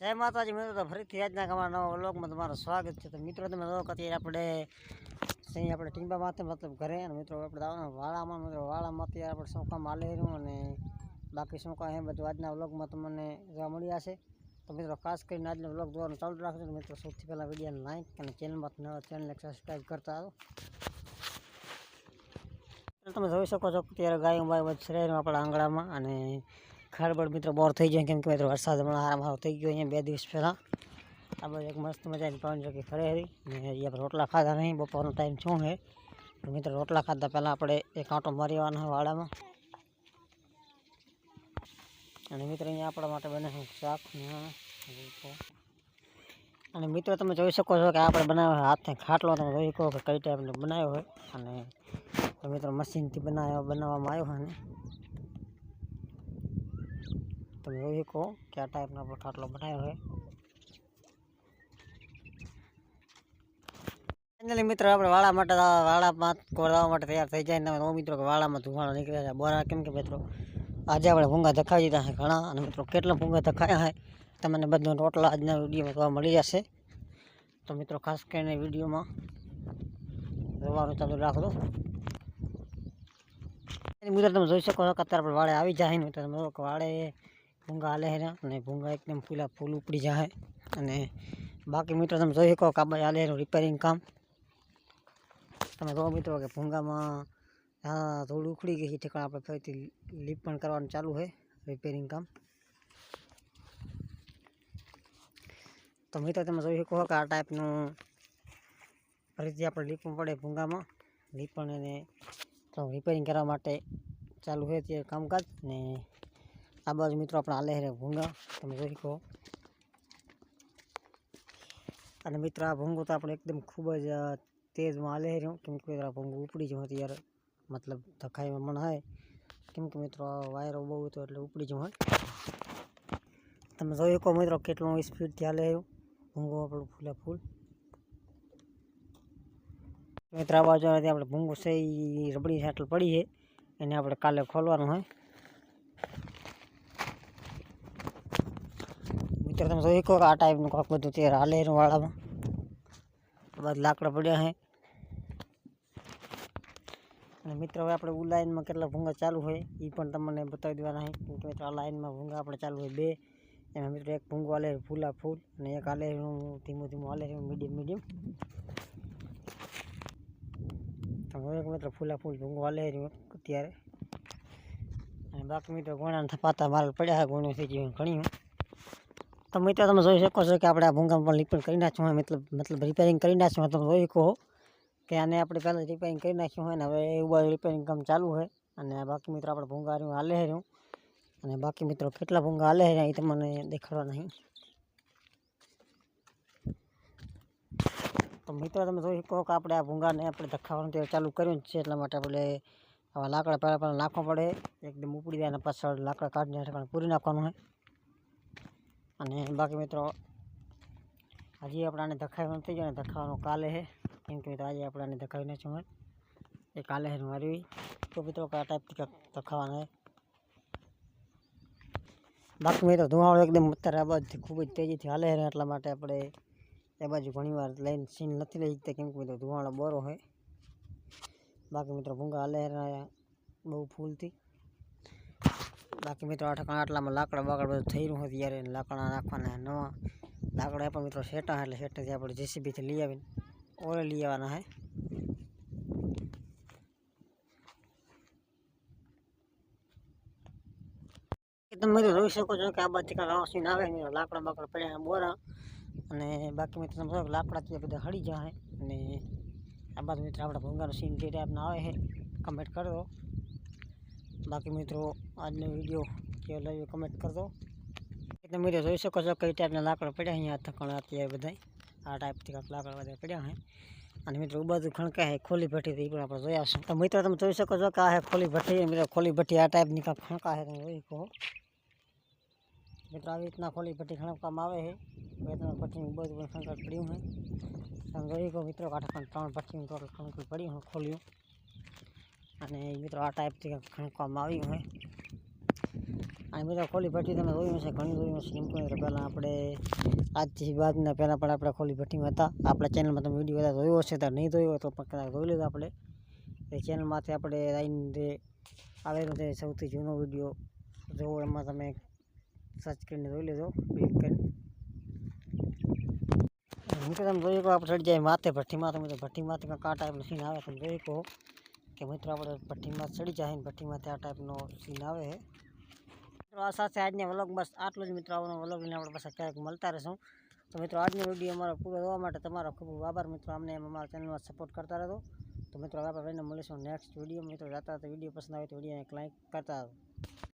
જય માતાજી મિત્રો તો ફરીથી આજના અમારા નવા વ્લોગમાં તમારું સ્વાગત છે તો મિત્રો તમે લોકો અત્યારે આપણે અહીં આપણે ટીંબા માથે મતલબ ઘરે અને મિત્રો આપણે દાવાના વાળામાં મિત્રો વાળામાં અત્યારે આપણે શોકામ હાલી રહ્યું અને બાકી શોકા એ બધું આજના વ્લોગમાં તમને જોવા મળ્યા છે તો મિત્રો ખાસ કરીને આજનો વ્લોગ જોવાનું ચાલુ રાખજો મિત્રો સૌથી પહેલાં વિડીયોને લાઈક અને ચેનલમાં નવા ચેનલને સબસ્ક્રાઈબ કરતા આવો તમે જોઈ શકો છો અત્યારે બાય બધું શરીરમાં આપણા આંગણામાં અને ખરબડ મિત્રો બોર થઈ જાય કેમ કે મિત્રો વરસાદ હમણાં હારમ હાર થઈ ગયો બે દિવસ પહેલા હવે એક મસ્ત મજાની પૌંરજો કરી ફરેરી ને અહીંયા રોટલા ખાધા નહીં બપોરનો ટાઈમ શું છે મિત્રો રોટલા ખાધા પહેલા આપણે એક આટો મરીવાના વાળામાં અને મિત્રો અહીં આપડા માટે બને છે શાક ને અને મિત્રો તમે જોઈ શકો છો કે આપણે બનાવ હાથ સે ખાટલો તો જોઈકો કે કઈ ટાઈમ નું બનાવ્યો છે અને તો મિત્રો મશીન થી બનાવ બનાવવામાં આવ્યો છે ને તમે એવું કહો કે આ ટાઈપનો આપણો બનાવ્યો હોય ફાઇનલી મિત્રો આપણે વાળા માટે વાળામાં કરવા માટે તૈયાર થઈ જાય ને મિત્રો કે વાળામાં ધુમાડો નીકળ્યા છે બોરા કેમ કે મિત્રો આજે આપણે ભૂંગા ધખાવી દીધા છે ઘણા અને મિત્રો કેટલા ભૂંગા ધખાયા છે તમને બધો ટોટલ આજના વિડીયોમાં જોવા મળી જશે તો મિત્રો ખાસ કરીને વિડીયોમાં જોવાનું ચાલુ રાખ રાખજો મિત્રો તમે જોઈ શકો છો અત્યારે આપણે વાળે આવી જાય ને તો તમે વાળે ભૂંગા આલે હેરા અને ભૂંગા એકદમ ફૂલા ફૂલ ઉપડી જાય અને બાકી મિત્રો તમે જોઈ શકો કાબા હાલે રિપેરિંગ કામ તમે જો મિત્રો કે ભૂંગામાં હા થોડું ઉખડી ગઈ છે ઠેકાણ આપણે ફરીથી લીપ પણ કરવાનું ચાલુ હોય રિપેરિંગ કામ તો મિત્રો તમે જોઈ શકો કે આ ટાઈપનું ફરીથી આપણે લીપણ પડે ભૂંગામાં લીપણ એને રિપેરિંગ કરવા માટે ચાલુ હોય તે કામકાજ ને આ બાજુ મિત્રો આપણે હાલે રે ભૂંગા તમે જોઈ કહો અને મિત્રો આ ભૂંગો તો આપણે એકદમ ખૂબ જ તેજમાં હાલે રહ્યો કેમ કે આ ભૂંગું ઉપડી જવા યાર મતલબ ધખાઈમાં મણ હોય કેમ કે મિત્રો વાયરો બહુ હતો એટલે ઉપડી જવા તમે જોઈ કહો મિત્રો કેટલો સ્પીડથી હાલે રહ્યો ભૂંગો આપણું ફૂલે ફૂલ મિત્ર આ બાજુ આપણે ભૂંગું છે રબડી સાટલ પડી છે એને આપણે કાલે ખોલવાનું હોય તારમ તો એક ઓર આ ટાઈપ નું કોક બધું તેર આલેર વાળામાં બાર લાકડા પડ્યા છે અને મિત્રો હવે આપણે ઉ લાઈન માં કેટલા ભુંગા ચાલુ હોય ઈ પણ તમને બતાવી દેવાના છે કે તો ચાલ લાઈન માં ભુંગા આપણે ચાલુ હોય બે અને મિત્રો એક ભુંગવાલે ફૂલા ફૂલ અને એક આલે ધીમો ધીમો આલે medium medium તો એ કુળતર ફૂલા ફૂલ ભુંગવાલે રહ્યો અત્યારે અને બાક મિત્રો ઘોણા ને થપાતા વાળ પડ્યા છે ઘોણ છે કે કણીઓ તમે મિત્રો તમે જોઈ શકો છો કે આપણે આ ભુંગા પર નિપન કરી રહ્યા છીએ મતલબ મતલબ રિપેરિંગ કરી રહ્યા છીએ તો એવું કો કે આને આપણે પહેલા રિપેરિંગ કરી નાખી હોય અને હવે એ ઉભા રિપેરિંગ કામ ચાલુ છે અને બાકી મિત્રો આપણે ભુંગા રયો હાલે રહ્યો અને બાકી મિત્રો કેટલા ભુંગા હાલે રહ્યા એ તમને દેખરાવ નથી તો મિત્રો તમે જોઈ શકો કે આપણે આ ભુંગાને આપણે ધખાવા નું તે ચાલુ કર્યું છે એટલે મતલબ એટલે આવા લાકડા પર લાકડા નાખવા પડે એકદમ ઉપડી જાય ને પાછળ લાકડા કાઢવા પડે પૂરી નાખવાનું છે અને બાકી મિત્રો આજી આપણને દેખાય ન થાયો ને દેખાવાનો કાલે છે કેમ કે તો આજે આપણને દેખાય નથી આ કાલે હર મરવી તો બી તો કા ટેપ ટીક તો ખવાનો છે બાકી મિત્રો ધુમાડો એકદમ મતર અવાજ થી ખૂબ જ તેજી થી હલે હર આટલા માટે આપણે એ બાજુ ઘણી વાર લઈને સીન નથી લઈ જિત કેમ કે તો ધુવાણો બરો છે બાકી મિત્રો ભુંગા હલેર બહુ ફૂલતી બાકી મિત્રો આઠકણ આટલામાં લાકડા બાકડા બધું થઈ રહ્યું ત્યારે લાકડા નાખવાના નવા લાકડા પણ મિત્રો શેટા એટલે શેટાથી આપણે જેસીબીથી લઈ આવીને ઓલે લઈ આવવાના હે તમે મિત્રો જોઈ શકો છો કે આ બાજુ કાંઈ સીન આવે નહીં લાકડા બાકડા પડ્યા બોરા અને બાકી મિત્રો તમે જોયો લાકડા ત્યાં બધા હળી જાય અને આ બાજુ મિત્રો આપણા ભૂંગાનો સીન જે ટાઈપના આવે છે કમેન્ટ કરો लाख मित्रों आज ने वीडियो के लाइक और कमेंट कर दो इतना मित्रों જોઈ શકો છો કે આ ત્યારે નાકળ પડ્યા અહીંયા ધકણ આતે બધા આ ટાઈપ ઠાકળ બધા પડ્યા હૈ અને મિત્રો ઉ બાજુ ખણકે હે ખોલી ભટી તે આપણે જોયા સ તો મિત્રો તમે જોઈ શકો છો કે આ હે ખોલી ભટી મિત્રો ખોલી ભટી આ ટાઈપ ની કા ખણકે હે એ કો મિત્રો આ એટના ખોલી ભટી ખણક કામ આવે હે મિત્રો પટ્ટી ઉ બાજુ બસ ખણક પડી હૈ સંગાઈ કો મિત્રો કાઠા પર ત્રણ પટ્ટીનો તો ખણક પડી હુ ખોલ્યું અને યે તો આ ટાઈપ થી કમ કામ આવી હોય આમેળો ખોલી ભટ્ટી તમે જોયું હશે કણદરી માં સિમ્પલ પહેલા આપણે આજ થી વાત ના પહેલા પણ આપણે ખોલી ભટ્ટી હતા આપણા ચેનલ માં તમે વિડિયો બધા જોયો હશે તો નહી જોયો તો પકદા જો લીધું આપણે એ ચેનલ માંથી આપણે આઈન રે આવે નું સેવતું જૂનો વિડિયો જોવામાં તમે સર્ચ કરીને જો લેજો ક્લિક કરીને નું તમે જો એકા આપણે ચડ જાય માથે ભટ્ટી માથે ભટ્ટી માથે કાંટા મશીન આવે તમે દેખો કે મિત્રો આપણે ભઠ્ઠીમાં ચડી જાય ને ભઠ્ઠીમાંથી આ ટાઈપનો સીન આવે મિત્રો આ સાથે આજના વ્લોગ બસ આટલું જ મિત્રો આવવાનો વ્લોગ લઈને આપણે પાછા ક્યારેક મળતા રહેશું તો મિત્રો આજનો વિડીયો અમારો પૂરો થવા માટે તમારો ખૂબ ખૂબ આભાર મિત્રો અમને અમારા ચેનલમાં સપોર્ટ કરતા રહેતો તો મિત્રો હવે આપણે મળીશું નેક્સ્ટ વિડીયો મિત્રો જતા વિડીયો પસંદ આવે તો વિડીયોને લાઈક કરતા